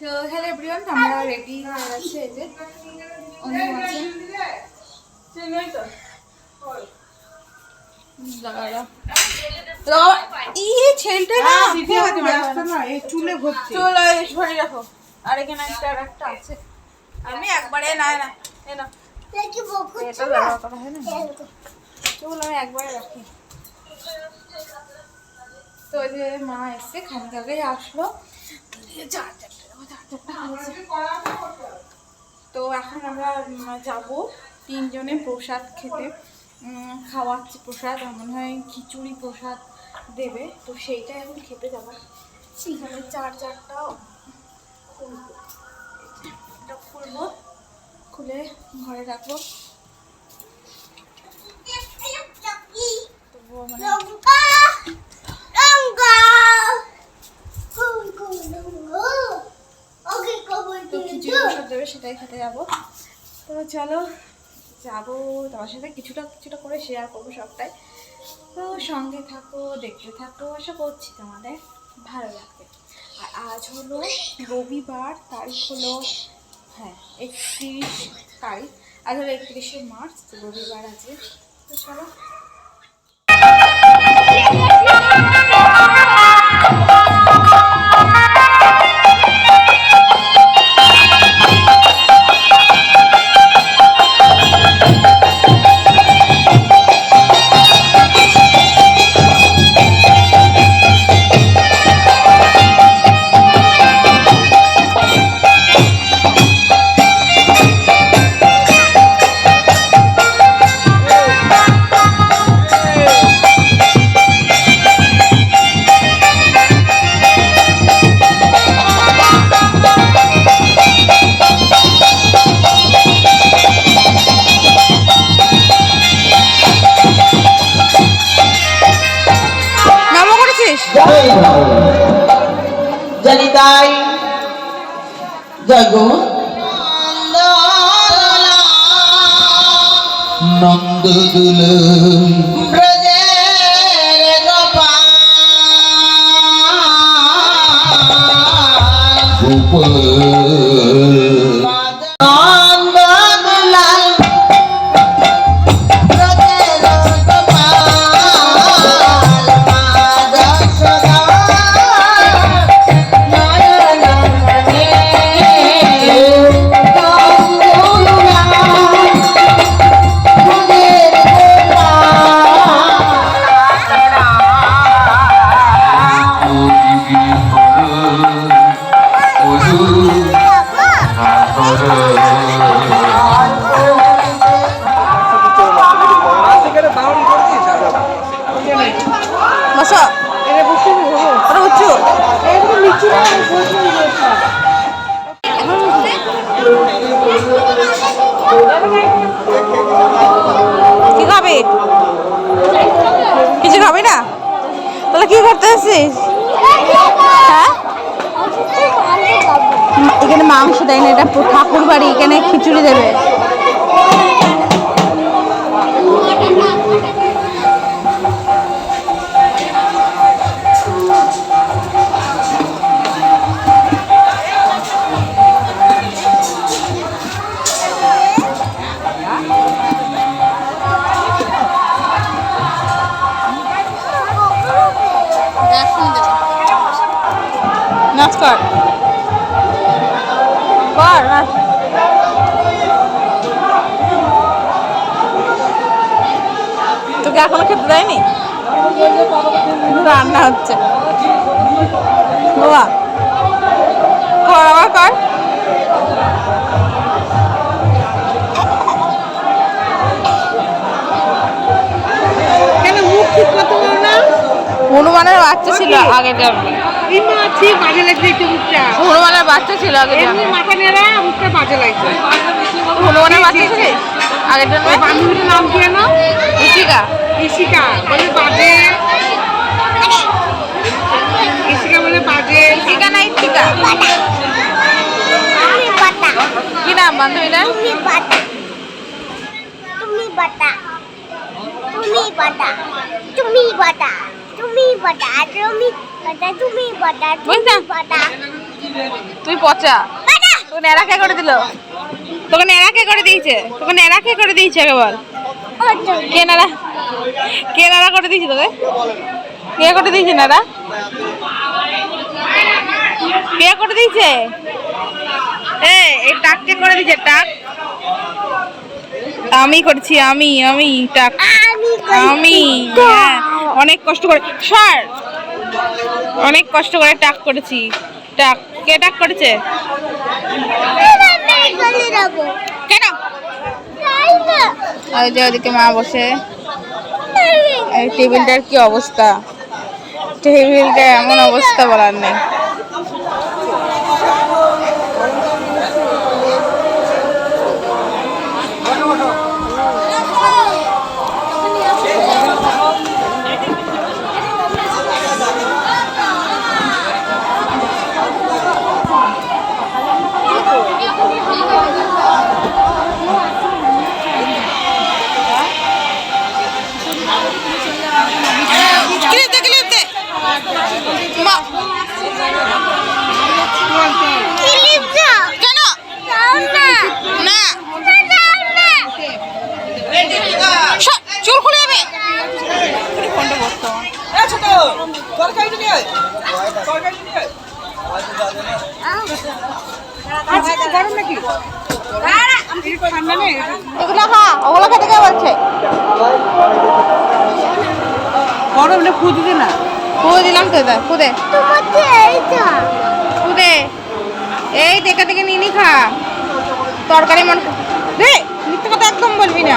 তো hello everyone আমরা ready হয়ে গেছে এই যে অন্য আছে। আমি একবারে না না হয়। চুল আমি একবারে রাখি। তো যে মা এসছে খানিক আগেই আসলো। চার চারটে তো এখন আমরা যাব তিনজনে প্রসাদ খেতে। খাওয়াচ্ছি প্রসাদ মনে হয় খিচুড়ি প্রসাদ দেবে। তো সেইটা এখন খেতে যাব। এখানে চার চারটা খুলবো খুলবো, খুলে ঘরে রাখব। মানে তো খিচুড়ি প্রসাদ দেবে সেটাই খেতে যাব। তো চলো, যাব তোমার সাথে। কিছুটা কিছুটা করে শেয়ার করব সবটাই। তো সঙ্গে থাকো, দেখতে থাকো, আশা করছি তোমাদের ভালো লাগবে। আর আজ হলো রবিবার, তারিখ হলো হ্যাঁ একত্রিশ তারিখ। আজ হলো একত্রিশে মার্চ রবিবার আছে তো চলো। জানি তাই। জগ নন্দ দুল গোপাল। কি খাবে? কিছু খাবি না? তাহলে কি করতে আসছিস হ্যাঁ? এখানে মাংস দেয় না, এটা ঠাকুর বাড়ি এখানে খিচুড়ি দেবে। কর কর তোকে এখনও খেতে দেয়নি? রান্না হচ্ছে। বাবা কর আবার কর। হনুমানের বাচ্চা ছিল আগের জন্মে এই মাছি বাজে লাগছে একটু মুখটা। হনুমানের বাচ্চা ছিল আগের এমনি মাথা নেড়া মুখটা বাজে লাগছে। হনুমানের বাচ্চা ছিল? আগের জন্মে? ওই বান্ধবীর নাম কি জানো ঋষিকা ইশিকা বলে বাজে। ইশিকা বলে বাজে। ঋষিকা না ইচ্ছিকা কি নাম বান্ধবীটার? তুমি বাটা তুমি বাটা তুমি বাটা তুমি বাটা তুমি বাটা তুমি বাটা তুমি বাটা তুমি বাটা। তুই পচা। তোকে নেড়া কে করে দিল? তোকে নেড়া কে করে দিয়েছে? তোকে নেড়া কে করে দিয়েছে আগে বল। কে নেড়া কে নেড়া করে দিয়েছে তোকে? কে করে দিয়েছে নেড়া কে করে দিয়েছে? এ এই টাক কে করে দিয়েছে টাক। আমি করছি আমি আমি টাক। আমি আমি হ্যাঁ, অনেক কষ্ট করে। সর অনেক কষ্ট করে টাক করেছি। টাক, কে টাক করেছে? কেন? ওই যে ওদিকে মা বসে। টেবিলটার কি অবস্থা? টেবিলটা এমন অবস্থা বলার নেই। ওগুলো খেতে কে বলছে গরম না ফুদ দিতে না খুদে দিলাম তো দা খুদে তোমাকে খুদে এই দেখে দেখে নিয়ে নি খা তরকারি মন দে মিথ্যে কথা একদম বলবি না।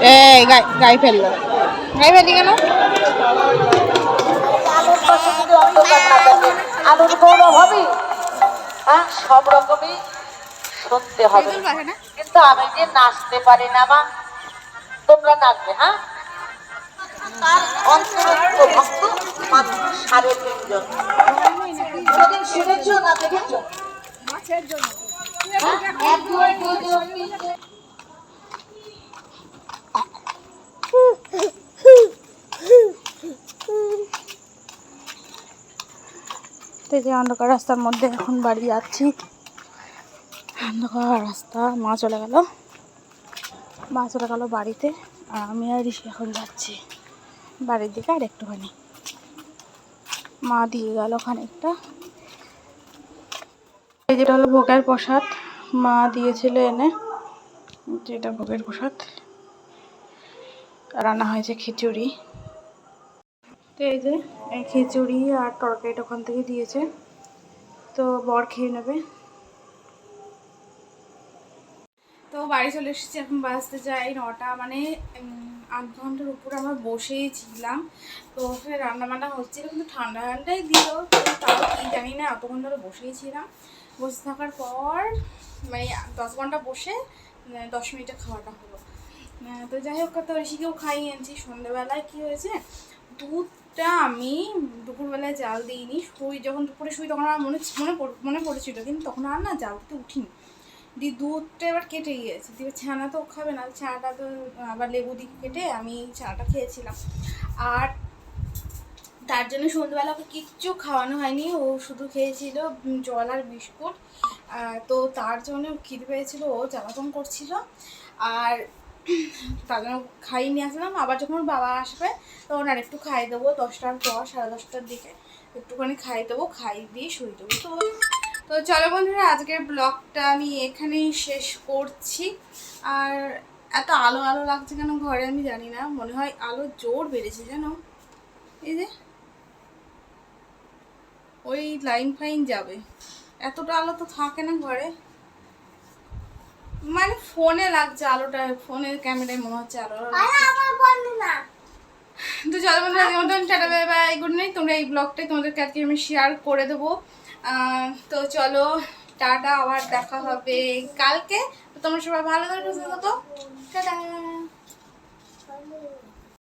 গাই গাই ফেলল গাই ফেললি কেন আলুর গৌরব হবে হ্যাঁ সব রকমই শুনতে হবে কিন্তু আমি যে নাচতে পারি না মা তোমরা নাচবে হ্যাঁ তার অন্তরঙ্গ ভক্ত মাত্র সাড়ে তিনজন কোনোদিন শুনেছ না দেখেছ হ্যাঁ? এক, দুই, দুই, যে অন্ধকার রাস্তার মধ্যে এখন বাড়ি যাচ্ছি। অন্ধকার রাস্তা, মা চলে গেল। মা চলে গেল বাড়িতে, আর আমি আর ঋষি এখন যাচ্ছি বাড়ির দিকে আর একটুখানি। মা দিয়ে গেল খানিকটা। যেটা হলো ভোগের প্রসাদ, মা দিয়েছিল এনে, যেটা ভোগের প্রসাদ। রান্না হয়েছে খিচুড়ি। তো এই যে, এই খিচুড়ি আর তরকারিটা ওখান থেকে দিয়েছে। তো বর খেয়ে নেবে। তো বাড়ি চলে এসেছি, এখন বাজতে যাই নটা। মানে আধ ঘণ্টার উপরে আমরা বসেই ছিলাম। তো ওখানে রান্না বান্না হচ্ছিল, কিন্তু ঠান্ডা ঠান্ডাই দিল। তাও কি জানি না, এতক্ষণ ধরে বসেই ছিলাম। বসে থাকার পর মানে দশ ঘণ্টা বসে দশ মিনিটে খাওয়াটা হলো। তো যাই হোক তো ঋষিকেও খাইয়ে আনছি। সন্ধ্যেবেলায় কী হয়েছে? দুধটা আমি দুপুরবেলায় জাল দিইনি, শুই, যখন দুপুরে শুই তখন আমার মনে মনে মনে পড়েছিল, কিন্তু তখন আর না জাল দিতে উঠিনি। দিয়ে দুধটা এবার কেটে গিয়েছে। দিয়ে ছানা তো খাবে না, ছানাটা তো, আবার লেবু দিয়ে কেটে আমি ছানাটা খেয়েছিলাম। আর তার জন্য সন্ধ্যেবেলা ওকে কিচ্ছু খাওয়ানো হয়নি। ও শুধু খেয়েছিল জল আর বিস্কুট। তো তার জন্য খিদে পেয়েছিল, ও জ্বালাতন করছিল। আর তার জন্য খাইয়ে নিয়ে আসলাম। আবার যখন বাবা আসবে, তখন আর একটু খাই দেবো। দশটার পর, সাড়ে দশটার দিকে একটুখানি খাই দেবো, খাই দিয়ে শুয়ে দেবো। তো তো চলো বন্ধুরা, আজকের ব্লগটা আমি এখানেই শেষ করছি। আর এত আলো আলো লাগছে কেন ঘরে আমি জানি না। মনে হয় আলো জোর বেড়েছে, জানো? এই যে, ওই লাইন ফাইন যাবে। এতটা আলো তো থাকে না ঘরে। মানে ফোনে লাগছে আলোটা ফোনের ক্যামেরায় মনে হচ্ছে আলো। না। তো চলো বন্ধুরা আজকের মতন tata bye bye good night তোমরা এই ব্লগটাই তোমাদের কাছে আমি শেয়ার করে দেবো। তো চলো টাটা আবার দেখা হবে কালকে। তোমরা সবাই ভালো থাকো সুস্থ থাকো। টাটা।